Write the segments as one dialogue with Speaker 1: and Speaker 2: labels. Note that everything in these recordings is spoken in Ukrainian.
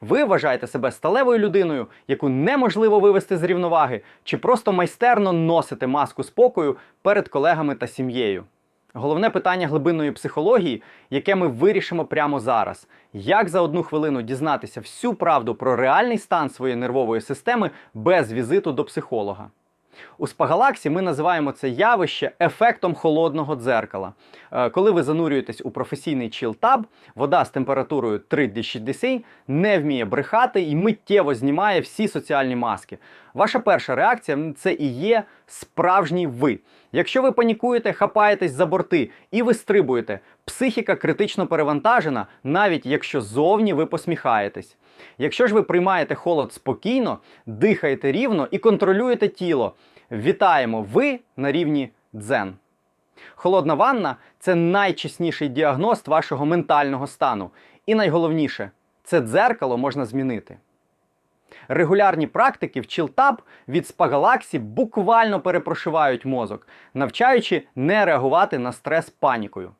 Speaker 1: Ви вважаєте себе сталевою людиною, яку неможливо вивести з рівноваги, чи просто майстерно носите маску спокою перед колегами та сім'єю? Головне питання глибинної психології, яке ми вирішимо прямо зараз: як за одну хвилину дізнатися всю правду про реальний стан своєї нервової системи без візиту до психолога? У Спагалаксі ми називаємо це явище ефектом холодного дзеркала. Е, Коли ви занурюєтесь у професійний чіл-таб, вода з температурою 3D60 не вміє брехати і миттєво знімає всі соціальні маски. Ваша перша реакція це і є справжній ви. Якщо ви панікуєте, хапаєтесь за борти і вистрибуєте, психіка критично перевантажена, навіть якщо зовні ви посміхаєтесь. Якщо ж ви приймаєте холод спокійно, дихаєте рівно і контролюєте тіло, вітаємо ви на рівні дзен. Холодна ванна це найчесніший діагност вашого ментального стану. І найголовніше, це дзеркало можна змінити. Регулярні практики в чілтаб від спагалаксі буквально перепрошивають мозок, навчаючи не реагувати на стрес панікою.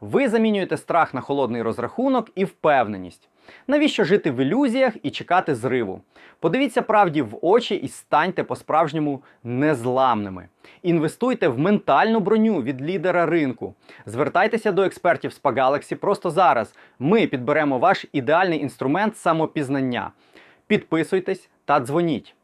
Speaker 1: Ви замінюєте страх на холодний розрахунок і впевненість. Навіщо жити в ілюзіях і чекати зриву? Подивіться правді в очі і станьте по-справжньому незламними. Інвестуйте в ментальну броню від лідера ринку. Звертайтеся до експертів з Pagalaxy просто зараз. Ми підберемо ваш ідеальний інструмент самопізнання. Підписуйтесь та дзвоніть.